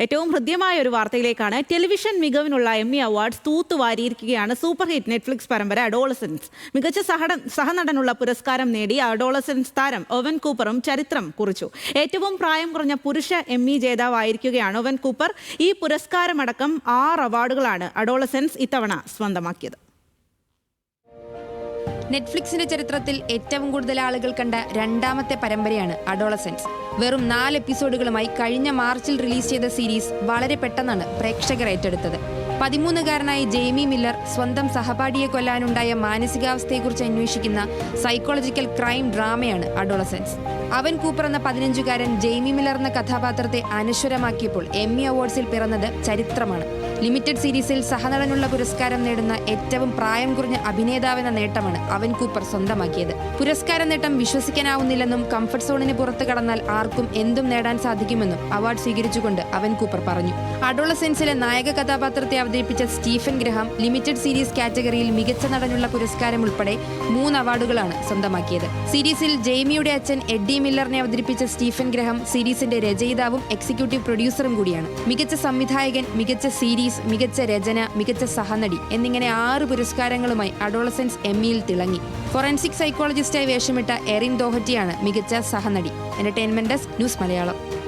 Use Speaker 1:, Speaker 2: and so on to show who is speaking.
Speaker 1: ഏറ്റവും ഹൃദ്യമായ ഒരു വാർത്തയിലേക്കാണ് ടെലിവിഷൻ മികവിനുള്ള എമ്മി അവാർഡ്സ് തൂത്തുവാരിയിരിക്കുകയാണ് സൂപ്പർ ഹിറ്റ് നെറ്റ്ഫ്ലിക്സ് പരമ്പര അഡോളസൻസ്. മികച്ച സഹട സഹനടനുള്ള പുരസ്കാരം നേടി അഡോളസൻസ് താരം ഒവൻ കൂപ്പറും ചരിത്രം കുറിച്ചു. ഏറ്റവും പ്രായം കുറഞ്ഞ പുരുഷ എമ്മി ജേതാവായിരിക്കുകയാണ് ഒവൻ കൂപ്പർ. ഈ പുരസ്കാരമടക്കം ആറ് അവാർഡുകളാണ് അഡോളസൻസ് ഇത്തവണ സ്വന്തമാക്കിയത്.
Speaker 2: നെറ്റ്ഫ്ലിക്സിന്റെ ചരിത്രത്തിൽ ഏറ്റവും കൂടുതൽ ആളുകൾ കണ്ട രണ്ടാമത്തെ പരമ്പരയാണ് അഡോളസെൻസ്. വെറും നാല് എപ്പിസോഡുകളുമായി കഴിഞ്ഞ മാർച്ചിൽ റിലീസ് ചെയ്ത സീരീസ് വളരെ പെട്ടെന്നാണ് പ്രേക്ഷകർ ഏറ്റെടുത്തത്. പതിമൂന്നുകാരനായ ജെയ്മി മില്ലർ സ്വന്തം സഹപാഠിയെ കൊല്ലാനുണ്ടായ മാനസികാവസ്ഥയെക്കുറിച്ച് അന്വേഷിക്കുന്ന സൈക്കോളജിക്കൽ ക്രൈം ഡ്രാമയാണ് അഡോളസെൻസ്. അവൻ കൂപ്പർ എന്ന പതിനഞ്ചുകാരൻ ജെയ്മി മില്ലർ എന്ന കഥാപാത്രത്തെ അനശ്വരമാക്കിയപ്പോൾ എമ്മി അവാർഡ്സിൽ പിറന്നത് ചരിത്രമാണ്. ലിമിറ്റഡ് സീരീസിൽ സഹനടനുള്ള പുരസ്കാരം നേടുന്ന ഏറ്റവും പ്രായം കുറഞ്ഞ അഭിനേതാവെന്ന നേട്ടമാണ് അവൻ കൂപ്പർ സ്വന്തമാക്കിയത്. പുരസ്കാരം നേട്ടം വിശ്വസിക്കാനാവുന്നില്ലെന്നും കംഫർട്ട് സോണിന് പുറത്തു കടന്നാൽ ആർക്കും എന്തും നേടാൻ സാധിക്കുമെന്നും അവാർഡ് സ്വീകരിച്ചുകൊണ്ട് അവൻ കൂപ്പർ പറഞ്ഞു. അഡോളസെൻസിലെ നായക കഥാപാത്രത്തെ അവതരിപ്പിച്ച സ്റ്റീഫൻ ഗ്രഹാം ലിമിറ്റഡ് സീരീസ് കാറ്റഗറിയിൽ മികച്ച നടനുള്ള പുരസ്കാരം ഉൾപ്പെടെ മൂന്ന് അവാർഡുകളാണ് സ്വന്തമാക്കിയത്. സീരീസിൽ ജെയ്മിയുടെ അച്ഛൻ എഡ്ഡി മില്ലറിനെ അവതരിപ്പിച്ച സ്റ്റീഫൻ ഗ്രഹാം സീരീസിന്റെ രചയിതാവും എക്സിക്യൂട്ടീവ് പ്രൊഡ്യൂസറും കൂടിയാണ്. മികച്ച സംവിധായകൻ മികച്ച സീരീസ് മികച്ച രചന മികച്ച സഹനടി എന്നിങ്ങനെ ആറ് പുരസ്കാരങ്ങളുമായി അഡോളസൻസ് എമ്മിയിൽ തിളങ്ങി. ഫോറൻസിക് സൈക്കോളജിസ്റ്റായി വേഷമിട്ട എറിൻ ദോഹറ്റിയാണ് മികച്ച സഹനടി. Entertainment desk news Malayalam.